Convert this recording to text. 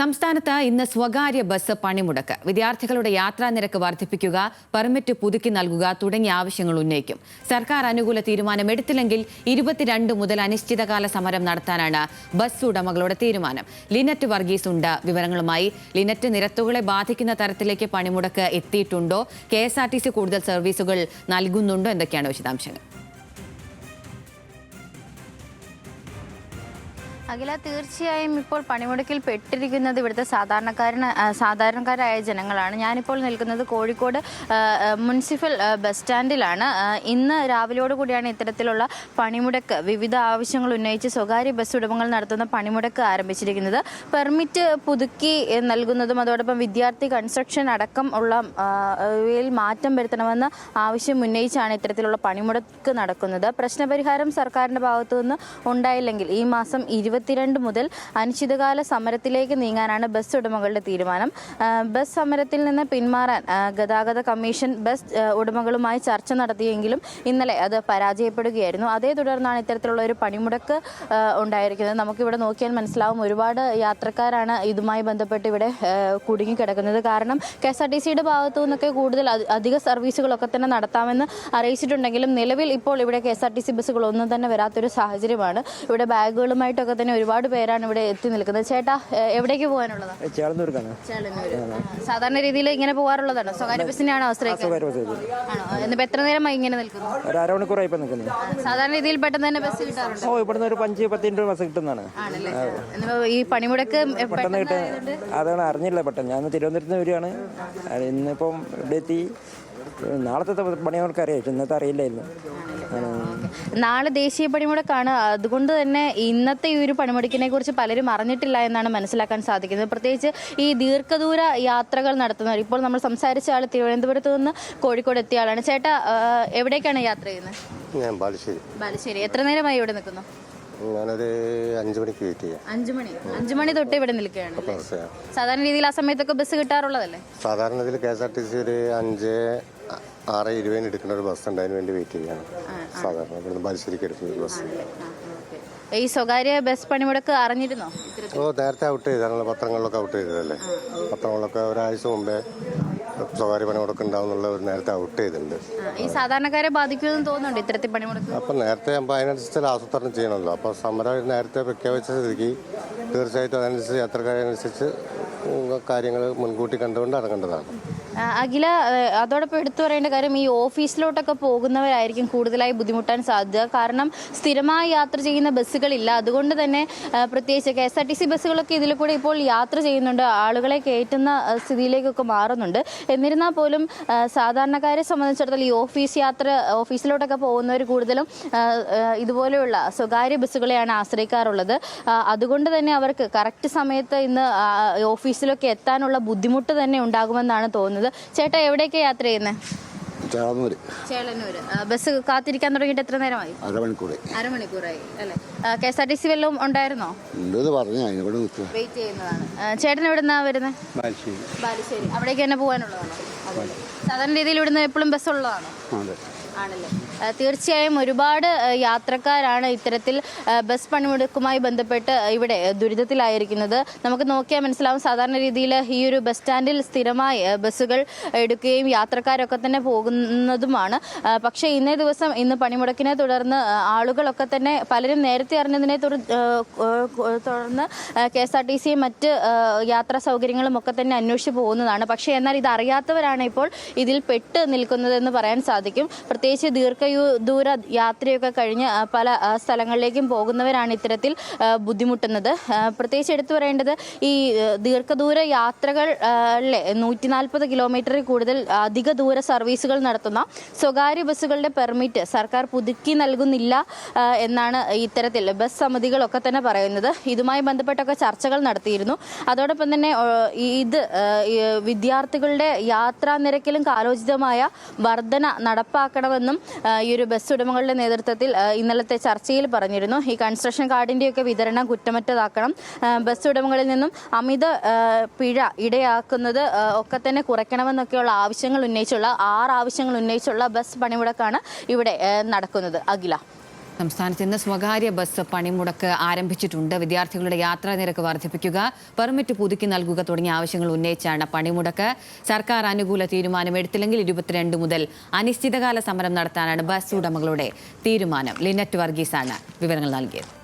സംസ്ഥാനത്ത് ഇന്ന് സ്വകാര്യ ബസ് പണിമുടക്ക്. വിദ്യാർത്ഥികളുടെ യാത്രാ നിരക്ക് വർദ്ധിപ്പിക്കുക പെർമിറ്റ് പുതുക്കി നൽകുക തുടങ്ങിയ ആവശ്യങ്ങൾ ഉന്നയിക്കും. സർക്കാർ അനുകൂല തീരുമാനമെടുത്തില്ലെങ്കിൽ ഇരുപത്തിരണ്ട് മുതൽ അനിശ്ചിതകാല സമരം നടത്താനാണ് ബസ് ഉടമകളുടെ തീരുമാനം. ലിനറ്റ് വർഗീസ് ഉണ്ട് വിവരങ്ങളുമായി. ലിനറ്റ് നിരത്തുകളെ ബാധിക്കുന്ന തരത്തിലേക്ക് പണിമുടക്ക് എത്തിയിട്ടുണ്ടോ? കെ കൂടുതൽ സർവീസുകൾ നൽകുന്നുണ്ടോ? എന്തൊക്കെയാണ് വിശദാംശങ്ങൾ? അഖില തീർച്ചയായും ഇപ്പോൾ പണിമുടക്കിൽ പെട്ടിരിക്കുന്നത് ഇവിടുത്തെ സാധാരണക്കാരന് സാധാരണക്കാരായ ജനങ്ങളാണ്. ഞാനിപ്പോൾ നിൽക്കുന്നത് കോഴിക്കോട് മുനിസിപ്പൽ ബസ് സ്റ്റാൻഡിലാണ്. ഇന്ന് രാവിലെയോട് കൂടിയാണ് ഇത്തരത്തിലുള്ള പണിമുടക്ക്. വിവിധ ആവശ്യങ്ങൾ ഉന്നയിച്ച് സ്വകാര്യ ബസ് ഉടമകൾ നടത്തുന്ന പണിമുടക്ക് ആരംഭിച്ചിരിക്കുന്നത്. പെർമിറ്റ് പുതുക്കി നൽകുന്നതും അതോടൊപ്പം വിദ്യാർത്ഥി കൺസ്ട്രക്ഷൻ അടക്കം ഉള്ള മാറ്റം വരുത്തണമെന്ന ആവശ്യം ഉന്നയിച്ചാണ് ഇത്തരത്തിലുള്ള പണിമുടക്ക് നടക്കുന്നത്. പ്രശ്നപരിഹാരം സർക്കാരിന്റെ ഭാഗത്തു നിന്ന് ഉണ്ടായില്ലെങ്കിൽ ഈ മാസം ഇരുപത്തിരണ്ട് മുതൽ അനിശ്ചിതകാല സമരത്തിലേക്ക് നീങ്ങാനാണ് ബസ് ഉടമകളുടെ തീരുമാനം. ബസ് സമരത്തിൽ നിന്ന് പിന്മാറാൻ ഗതാഗത കമ്മീഷൻ ബസ് ഉടമകളുമായി ചർച്ച നടത്തിയെങ്കിലും ഇന്നലെ അത് പരാജയപ്പെടുകയായിരുന്നു. അതേ തുടർന്നാണ് ഇത്തരത്തിലുള്ള ഒരു പണിമുടക്ക് ഉണ്ടായിരിക്കുന്നത്. നമുക്കിവിടെ നോക്കിയാൽ മനസ്സിലാവും ഒരുപാട് യാത്രക്കാരാണ് ഇതുമായി ബന്ധപ്പെട്ട് ഇവിടെ കുടുങ്ങിക്കിടക്കുന്നത്. കാരണം കെ എസ് ആർ ടി സിയുടെ ഭാഗത്തു നിന്നൊക്കെ കൂടുതൽ അധിക സർവീസുകളൊക്കെ തന്നെ നടത്താമെന്ന് അറിയിച്ചിട്ടുണ്ടെങ്കിലും നിലവിൽ ഇപ്പോൾ ഇവിടെ K S R T C ബസ്സുകൾ ഒന്നും തന്നെ വരാത്തൊരു സാഹചര്യമാണ്. ഇവിടെ ബാഗുകളുമായിട്ടൊക്കെ തന്നെ ഒരുപാട് പേരാണ് ഇവിടെ എത്തി നിൽക്കുന്നത്. ചേട്ടാ എവിടേക്ക് പോകാനുള്ളതാണ് സാധാരണ രീതിയിൽ ഇങ്ങനെ പോകാറുള്ളതാണ്? സ്വകാര്യ ബസ്സിനെയാണോ ആണ്? എന്നിപ്പോ എത്ര നേരമായി ഇങ്ങനെ നിൽക്കുന്നു? ഒരു അരമണിക്കൂറായി നിൽക്കുന്നത് സാധാരണ രീതിയിൽ പെട്ടെന്ന് തന്നെ ബസ് കിട്ടാറുണ്ട്. ഓ ഇവിടുന്ന് ഒരു ബസ് കിട്ടുന്നതാണ്. ഈ പണിമുടക്ക് പെട്ടെന്ന് കിട്ടുക അതാണ് അറിഞ്ഞില്ല പെട്ടെന്ന്. ഞാൻ തിരുവനന്തപുരത്ത് നിന്ന് വരികയാണ്. ഇന്നിപ്പം ഇവിടെ എത്തി. നാളത്തെ പണി അവർക്ക് അറിയാം ഇന്നത്തെ അറിയില്ലായിരുന്നു. നാളെ ദേശീയ പണിമുടക്കാണ്. അതുകൊണ്ട് തന്നെ ഇന്നത്തെ ഈ ഒരു പണിമുടക്കിനെ കുറിച്ച് പലരും അറിഞ്ഞിട്ടില്ല എന്നാണ് മനസ്സിലാക്കാൻ സാധിക്കുന്നത്. പ്രത്യേകിച്ച് ഈ ദീർഘദൂര യാത്രകൾ നടത്തുന്നവർ. ഇപ്പോൾ നമ്മൾ സംസാരിച്ച ആൾ തിരുവനന്തപുരത്ത് നിന്ന് കോഴിക്കോട് എത്തിയ ആളാണ്. ചേട്ടാ എവിടേക്കാണ് യാത്ര ചെയ്യുന്നത്? ഞാൻ ബാലുശ്ശേരി. ബാലുശ്ശേരി. എത്ര നേരമായി ഇവിടെ നിൽക്കുന്നു? ഞാനൊരു അഞ്ചു മണിക്ക് വെയിറ്റ് ചെയ്യാം. അഞ്ചു മണി. അഞ്ചു മണി തൊട്ട് ഇവിടെ നിൽക്കുകയാണ് സാധാരണ രീതിയിൽ ആ സമയത്തൊക്കെ ബസ് കിട്ടാറുള്ളതല്ലേ? സാധാരണ ഇതിൽ K S R T C ഒരു അഞ്ച് ആറ് ഇരുപതിന് എടുക്കുന്ന ഒരു ബസ് ഉണ്ട്. അതിന് വേണ്ടി വെയിറ്റ് ചെയ്യാണ്. സാധാരണ ഇവിടുന്ന് ബാലുശ്ശേരിക്ക് എടുക്കുന്ന ബസ് ഈ സ്വകാര്യ ബസ് പണിമുടക്ക് അറിഞ്ഞിരുന്നോ? ഓ നേരത്തെ ഔട്ട് ചെയ്താണല്ലോ. പത്രങ്ങളിലൊക്കെ ഔട്ട് ചെയ്തതല്ലേ? പത്രങ്ങളിലൊക്കെ ഒരാഴ്ച മുമ്പേ സ്വകാര്യ പണിമുടക്ക് ഉണ്ടാവുന്നുള്ള ഒരു നേരത്തെ ഔട്ട് ചെയ്തിട്ടുണ്ട്. ഈ സാധാരണക്കാരെ ബാധിക്കുമെന്ന് തോന്നുന്നുണ്ട് ഇത്തരത്തിൽ പണിമുടക്ക്? അപ്പം നേരത്തെ ആകുമ്പോൾ അതിനനുസരിച്ച് ആസൂത്രണം ചെയ്യണമല്ലോ അപ്പോൾ സമരം നേരത്തെ പ്രഖ്യാപിച്ച സ്ഥിതിക്ക് തീർച്ചയായിട്ടും അതനുസരിച്ച് യാത്രക്കാരനുസരിച്ച് കാര്യങ്ങൾ മുൻകൂട്ടി കണ്ടുകൊണ്ട് ഇറങ്ങേണ്ടതാണ്. അഖില അതോടൊപ്പം എടുത്തു പറയേണ്ട കാര്യം ഈ ഓഫീസിലോട്ടൊക്കെ പോകുന്നവരായിരിക്കും കൂടുതലായി ബുദ്ധിമുട്ടാൻ സാധ്യത. കാരണം സ്ഥിരമായി യാത്ര ചെയ്യുന്ന ബസ്സുകളില്ല. അതുകൊണ്ട് തന്നെ പ്രത്യേകിച്ച് K S R T C ബസ്സുകളൊക്കെ ഇതിൽ കൂടെ ഇപ്പോൾ യാത്ര ചെയ്യുന്നുണ്ട്. ആളുകളെ കയറ്റുന്ന സ്ഥിതിയിലേക്കൊക്കെ മാറുന്നുണ്ട്. എന്നിരുന്നാൽ പോലും സാധാരണക്കാരെ സംബന്ധിച്ചിടത്തോളം ഈ ഓഫീസ് യാത്ര ഓഫീസിലോട്ടൊക്കെ പോകുന്നവർ കൂടുതലും ഇതുപോലെയുള്ള സ്വകാര്യ ബസ്സുകളെയാണ് ആശ്രയിക്കാറുള്ളത്. അതുകൊണ്ട് തന്നെ അവർക്ക് കറക്റ്റ് സമയത്ത് ഇന്ന് ഓഫീസിലൊക്കെ എത്താനുള്ള ബുദ്ധിമുട്ട് തന്നെ ഉണ്ടാകുമെന്നാണ് തോന്നുന്നത്. ചേട്ടാ എവിടെയൊക്കെ യാത്ര ചെയ്യുന്നത് ചേർന്നൂര് ചേളന്നൂര്. ബസ് കാത്തിരിക്കാൻ തുടങ്ങിയിട്ട് എത്ര നേരമായി? അരമണിക്കൂർ അരമണിക്കൂറായി അല്ലേ? K S R T C വല്ലതും ഉണ്ടായിരുന്നോ? ഉണ്ടെന്ന് പറഞ്ഞു ഞാൻ ഇവിടെ നിൽക്കുക വെയിറ്റ് ചെയ്യുന്നതാണ്. ചേട്ടൻ എവിടെ നിന്നാ വരുന്നത് ബാലുശ്ശേരി. അവിടേക്ക് തന്നെ പോകാനുള്ളതാണോ? സാധാരണ രീതിയിൽ ഇവിടുന്ന് എപ്പോഴും ബസ് ഉള്ളതാണോ അതെ. ആണല്ലേ? തീർച്ചയായും ഒരുപാട് യാത്രക്കാരാണ് ഇത്തരത്തിൽ ബസ് പണിമുടക്കുമായി ബന്ധപ്പെട്ട് ഇവിടെ ദുരിതത്തിലായിരിക്കുന്നത്. നമുക്ക് നോക്കിയാൽ മനസ്സിലാവും സാധാരണ രീതിയിൽ ഈ ഒരു ബസ് സ്റ്റാൻഡിൽ സ്ഥിരമായി ബസ്സുകൾ എടുക്കുകയും യാത്രക്കാരൊക്കെ തന്നെ പോകുന്നതുമാണ്. പക്ഷേ ഇന്നേ ദിവസം ഇന്ന് പണിമുടക്കിനെ തുടർന്ന് ആളുകളൊക്കെ തന്നെ പലരും നേരത്തെ അറിഞ്ഞതിനെ തുടർന്ന് കെ എസ് ആർ ടി സിയും മറ്റ് യാത്രാ സൗകര്യങ്ങളും ഒക്കെ തന്നെ അന്വേഷിച്ച് പോകുന്നതാണ്. പക്ഷേ എന്നാൽ ഇത് അറിയാത്തവരാണ് ഇപ്പോൾ ഇതിൽ പെട്ട് നിൽക്കുന്നതെന്ന് പറയാൻ സാധിക്കും. പ്രത്യേകിച്ച് ദീർഘയു ദൂര യാത്രയൊക്കെ കഴിഞ്ഞ് പല സ്ഥലങ്ങളിലേക്കും പോകുന്നവരാണ് ഇത്തരത്തിൽ ബുദ്ധിമുട്ടുന്നത്. പ്രത്യേകിച്ച് എടുത്തു പറയേണ്ടത് ഈ ദീർഘദൂര യാത്രകളിലെ നൂറ്റി നാൽപ്പത് കിലോമീറ്ററിൽ കൂടുതൽ അധിക ദൂര സർവീസുകൾ നടത്തുന്ന സ്വകാര്യ ബസ്സുകളുടെ പെർമിറ്റ് സർക്കാർ പുതുക്കി നൽകുന്നില്ല എന്നാണ് ഇത്തരത്തിൽ ബസ് സമിതികളൊക്കെ തന്നെ പറയുന്നത്. ഇതുമായി ബന്ധപ്പെട്ടൊക്കെ ചർച്ചകൾ നടത്തിയിരുന്നു. അതോടൊപ്പം തന്നെ ഇത് വിദ്യാർത്ഥികളുടെ യാത്രാ നിരക്കിലും കാലോചിതമായ വർധന നടപ്പാക്കണമെന്നും ആ, ഈ ഒരു ബസ് ഉടമകളുടെ നേതൃത്വത്തിൽ ഇന്നലത്തെ ചർച്ചയിൽ പറഞ്ഞിരുന്നു. ഈ കൺസ്ട്രക്ഷൻ കാർഡിന്റെയൊക്കെ വിതരണം കുറ്റമറ്റതാക്കണം. ബസ് ഉടമകളിൽ നിന്നും അമിത പിഴ ഇടയാക്കുന്നത് ഒക്കെ തന്നെ കുറയ്ക്കണമെന്നൊക്കെയുള്ള ആവശ്യങ്ങൾ ഉന്നയിച്ചുള്ള ആറ് ആവശ്യങ്ങൾ ഉന്നയിച്ചുള്ള ബസ് പണിമുടക്കാണ് ഇവിടെ നടക്കുന്നത്. അഖില. സംസ്ഥാനത്ത് ഇന്ന് സ്വകാര്യ ബസ് പണിമുടക്ക് ആരംഭിച്ചിട്ടുണ്ട്. വിദ്യാർത്ഥികളുടെ യാത്രാ നിരക്ക് വർദ്ധിപ്പിക്കുക പെർമിറ്റ് പുതുക്കി നൽകുക തുടങ്ങിയ ആവശ്യങ്ങൾ ഉന്നയിച്ചാണ് പണിമുടക്ക്. സർക്കാർ അനുകൂല തീരുമാനം എടുത്തില്ലെങ്കിൽ ഇരുപത്തിരണ്ട് മുതൽ അനിശ്ചിതകാല സമരം നടത്താനാണ് ബസ് ഉടമകളുടെ തീരുമാനം. ലിനറ്റ് വർഗീസാണ് വിവരങ്ങൾ നൽകിയത്.